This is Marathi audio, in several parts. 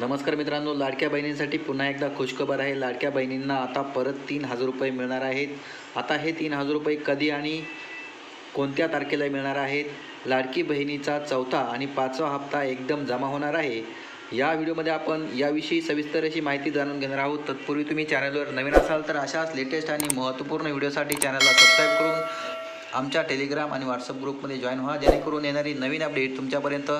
नमस्कार मित्रांनो लाडक्या बहिणींसाठी पुन्हा एकदा खुशखबर आहे. लाडक्या बहिणींना आता परत तीन हजार रुपये मिळणार आहेत. आता हे तीन हजार रुपये कधी आणि कोणत्या तारखेला मिळणार आहेत? लाडकी बहिणीचा चौथा आणि पाचवा हप्ता एकदम जमा होणार आहे. या व्हिडिओमध्ये आपण याविषयी सविस्तर अशी माहिती जाणून घेणार आहोत. तत्पूर्वी तुम्ही चॅनलवर नवीन असाल तर अशाच लेटेस्ट आणि महत्त्वपूर्ण व्हिडिओसाठी चॅनलला सबस्क्राईब करून आमच्या टेलिग्राम आणि व्हॉट्सअप ग्रुपमध्ये जॉईन व्हा. जेणेकरून येणारी नवीन अपडेट तुमच्यापर्यंत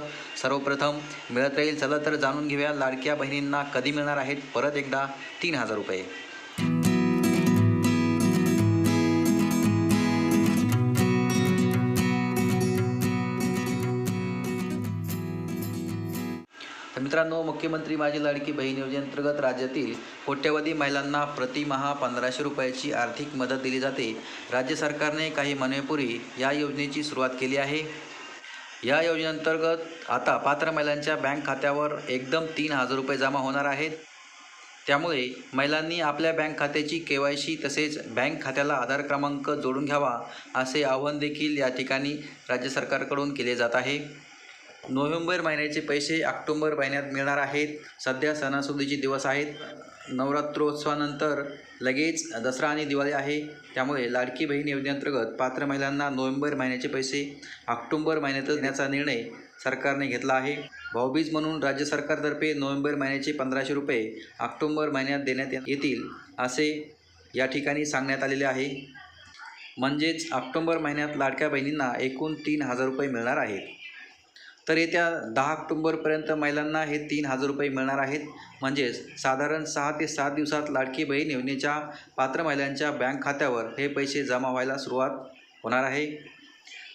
सर्वप्रथम मिळत राहील. चला तर जाणून घेऊया लाडक्या बहिणींना कधी मिळणार आहेत? परत एकदा तीन हजार रुपये. तर मित्रांनो मुख्यमंत्री माझी लाडकी बहीण योजनेअंतर्गत राज्यातील कोट्यवधी महिलांना प्रतिमहा पंधराशे रुपयाची आर्थिक मदत दिली जाते. राज्य सरकारने काही महिन्यापूर्वी या योजनेची सुरुवात केली आहे. या योजनेअंतर्गत आता पात्र महिलांच्या बँक खात्यावर एकदम तीन हजार रुपये जमा होणार आहेत. त्यामुळे महिलांनी आपल्या बँक खात्याची के वाय सी तसेच बँक खात्याला आधार क्रमांक जोडून घ्यावा असे आवाहन देखील या ठिकाणी राज्य सरकारकडून केले जात आहे. नोव्हेंबर महिन्याचे पैसे ऑक्टोंबर महिन्यात मिळणार आहेत. सध्या सणासुदीचे दिवस आहेत. नवरात्रोत्सवानंतर लगेच दसरा आणि दिवाळी आहे. त्यामुळे लाडकी बहीण योजनेअंतर्गत पात्र महिलांना नोव्हेंबर महिन्याचे पैसे ऑक्टोंबर महिन्यातच देण्याचा निर्णय सरकारने घेतला आहे. भाऊबीज म्हणून राज्य सरकारतर्फे नोव्हेंबर महिन्याचे पंधराशे रुपये ऑक्टोंबर महिन्यात देण्यात येतील असे या ठिकाणी सांगण्यात आलेले आहे. म्हणजेच ऑक्टोंबर महिन्यात लाडक्या बहिणींना एकूण तीन हजार रुपये मिळणार आहेत. तर येत्या दहा ऑक्टोंबरपर्यंत महिलांना हे तीन हजार रुपये मिळणार आहेत. म्हणजेच साधारण सहा ते सात दिवसात लाडकी बहीण योजनेच्या पात्र महिलांच्या बँक खात्यावर हे पैसे जमा व्हायला सुरुवात होणार आहे.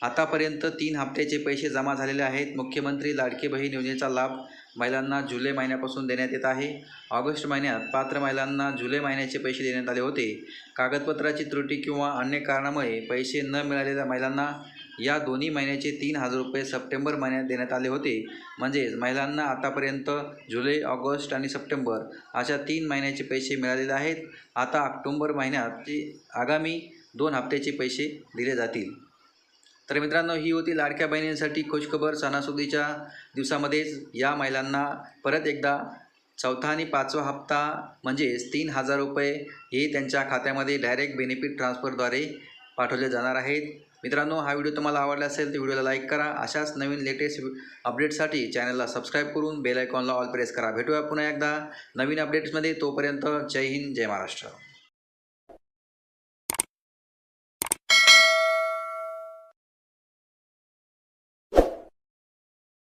आतापर्यंत तीन हप्त्याचे पैसे जमा झालेले आहेत. मुख्यमंत्री लाडकी बहीण योजनेचा लाभ महिलांना जुलै महिन्यापासून देण्यात येत आहे. ऑगस्ट महिन्यात पात्र महिलांना जुलै महिन्याचे पैसे देण्यात आले होते. कागदपत्राची त्रुटी किंवा अन्य कारणामुळे पैसे न मिळालेल्या महिलांना या दोन्ही महिन्याचे तीन हजार रुपये सप्टेंबर महिन्यात देण्यात आले होते. म्हणजेच महिलांना आतापर्यंत जुलै ऑगस्ट आणि सप्टेंबर अशा तीन महिन्याचे पैसे मिळालेले आहेत. आता ऑक्टोंबर महिन्यात ते आगामी दोन हप्त्याचे पैसे दिले जातील. तर मित्रांनो ही होती लाडक्या बहिणींसाठी खुशखबर सणासुदीच्या दिवसामध्येच या महिलांना परत एकदा चौथा आणि पाचवा हप्ता म्हणजेच तीन हजार रुपये हे त्यांच्या खात्यामध्ये डायरेक्ट बेनिफिट ट्रान्सफरद्वारे पाठवले जाणार आहेत. मित्रांनो हा व्हिडिओ तुम्हाला आवडला असेल तर व्हिडिओला लाईक करा. अशाच नवीन लेटेस्ट अपडेटसाठी चॅनलला सबस्क्राईब करून बेल आयकॉनला ऑल प्रेस करा. भेटूया पुन्हा एकदा नवीन अपडेट्समध्ये. तोपर्यंत जय हिंद जय महाराष्ट्र.